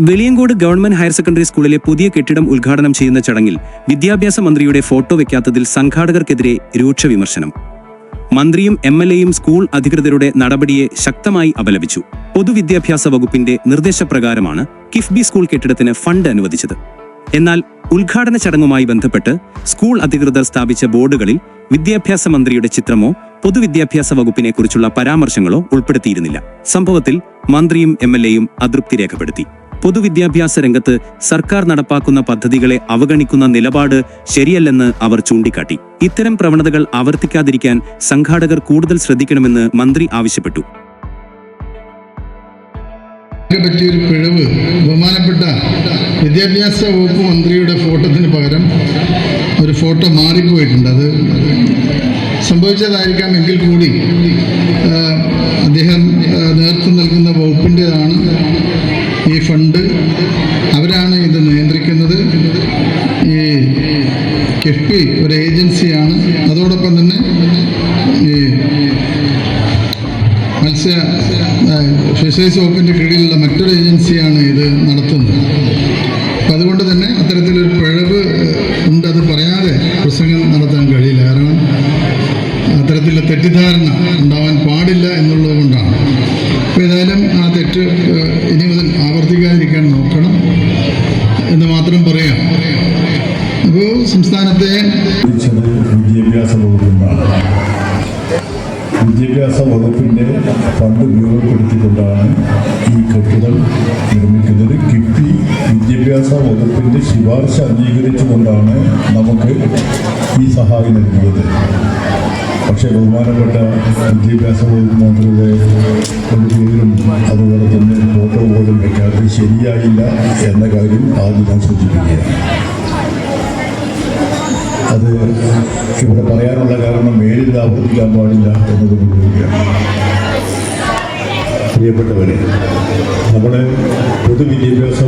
Veliyankode government higher secondary സ്കൂളിലെ പുതിയ കെട്ടിടം ഉദ്ഘാടനം ചെയ്യുന്ന ചടങ്ങിൽ വിദ്യാഭ്യാസ മന്ത്രിയുടെ ഫോട്ടോ വെക്കാത്തതിൽ സംഘാടകർക്കെതിരെ രൂക്ഷ വിമർശനം. മന്ത്രിയും എം എൽ എയും സ്കൂൾ അധികൃതരുടെ നടപടിയെ ശക്തമായി അപലപിച്ചു. പൊതുവിദ്യാഭ്യാസ വകുപ്പിന്റെ നിർദ്ദേശപ്രകാരമാണ് കിഫ്ബി സ്കൂൾ കെട്ടിടത്തിന് ഫണ്ട് അനുവദിച്ചത്. എന്നാൽ ഉദ്ഘാടന ചടങ്ങുമായി ബന്ധപ്പെട്ട് സ്കൂൾ അധികൃതർ സ്ഥാപിച്ച ബോർഡുകളിൽ വിദ്യാഭ്യാസ മന്ത്രിയുടെ ചിത്രമോ പൊതുവിദ്യാഭ്യാസ വകുപ്പിനെക്കുറിച്ചുള്ള പരാമർശങ്ങളോ ഉൾപ്പെടുത്തിയിരുന്നില്ല. സംഭവത്തിൽ മന്ത്രിയും എം എൽ എയും അതൃപ്തി രേഖപ്പെടുത്തി. പൊതുവിദ്യാഭ്യാസ രംഗത്ത് സർക്കാർ നടപ്പാക്കുന്ന പദ്ധതികളെ അവഗണിക്കുന്ന നിലപാട് ശരിയല്ലെന്ന് അവർ ചൂണ്ടിക്കാട്ടി. ഇത്തരം പ്രവണതകൾ ആവർത്തിക്കാതിരിക്കാൻ സംഘാടകർ കൂടുതൽ ശ്രദ്ധിക്കണമെന്ന് മന്ത്രി ആവശ്യപ്പെട്ടു. പറ്റിയൊരു പിഴവ് ബഹുമാനപ്പെട്ട വിദ്യാഭ്യാസ വകുപ്പ് മന്ത്രിയുടെ ഫോട്ടോത്തിന് പകരം ഒരു ഫോട്ടോ മാറിപ്പോയിട്ടുണ്ട്. അത് സംഭവിച്ചതായിരിക്കാം എങ്കിൽ കൂടി അദ്ദേഹം നേതൃത്വം നൽകുന്ന വകുപ്പിന്റെതാണ് നിയന്ത്രിക്കുന്നത് ഈ കിഫ്ബി ഒരു ഏജൻസിയാണ്. അതോടൊപ്പം തന്നെ ഈ മത്സ്യ ഫിഷറീസ് വകുപ്പിന്റെ കീഴിലുള്ള മറ്റൊരു ഏജൻസിയാണ് ഇത് നടത്തുന്നത്. അപ്പം അതുകൊണ്ട് തന്നെ അത്തരത്തിലൊരു പിഴവ് ഉണ്ട് അത് പറയാതെ പ്രസംഗം നടത്താൻ കഴിയില്ല. കാരണം അത്തരത്തിലുള്ള തെറ്റിദ്ധാരണ ഉണ്ടാവാൻ പാടില്ല എന്നുള്ളത് കൊണ്ടാണ്. അപ്പോൾ ഏതായാലും ആ തെറ്റ് ഇനി സംസ്ഥാനത്തെ വിദ്യാഭ്യാസ വകുപ്പിനാണ് വിദ്യാഭ്യാസ വകുപ്പിന്റെ ഫണ്ട് ഉപയോഗപ്പെടുത്തിക്കൊണ്ടാണ് ഈ കെട്ടിടം നിർമ്മിക്കുന്നത്. കിട്ടി വിദ്യാഭ്യാസ വകുപ്പിന്റെ ശുപാർശ അംഗീകരിച്ചുകൊണ്ടാണ് നമുക്ക് ഈ സഹായം നൽകിയത്. പക്ഷേ ബഹുമാനപ്പെട്ട വിദ്യാഭ്യാസ വകുപ്പ് മന്ത്രിയുടെ ഒരു പേരും അതുപോലെ തന്നെ ഫോട്ടോ പോലും വയ്ക്കാതെ ശരിയായില്ല എന്ന കാര്യം ആദ്യം ഞാൻ സൂചിപ്പിക്കുകയാണ്. അത് ഇവിടെ പറയാനുള്ള കാരണം മേലിൽ ആവർത്തിക്കാൻ പാടില്ല എന്നത് പ്രിയപ്പെട്ടവരെ നമ്മുടെ പൊതുവിദ്യാഭ്യാസ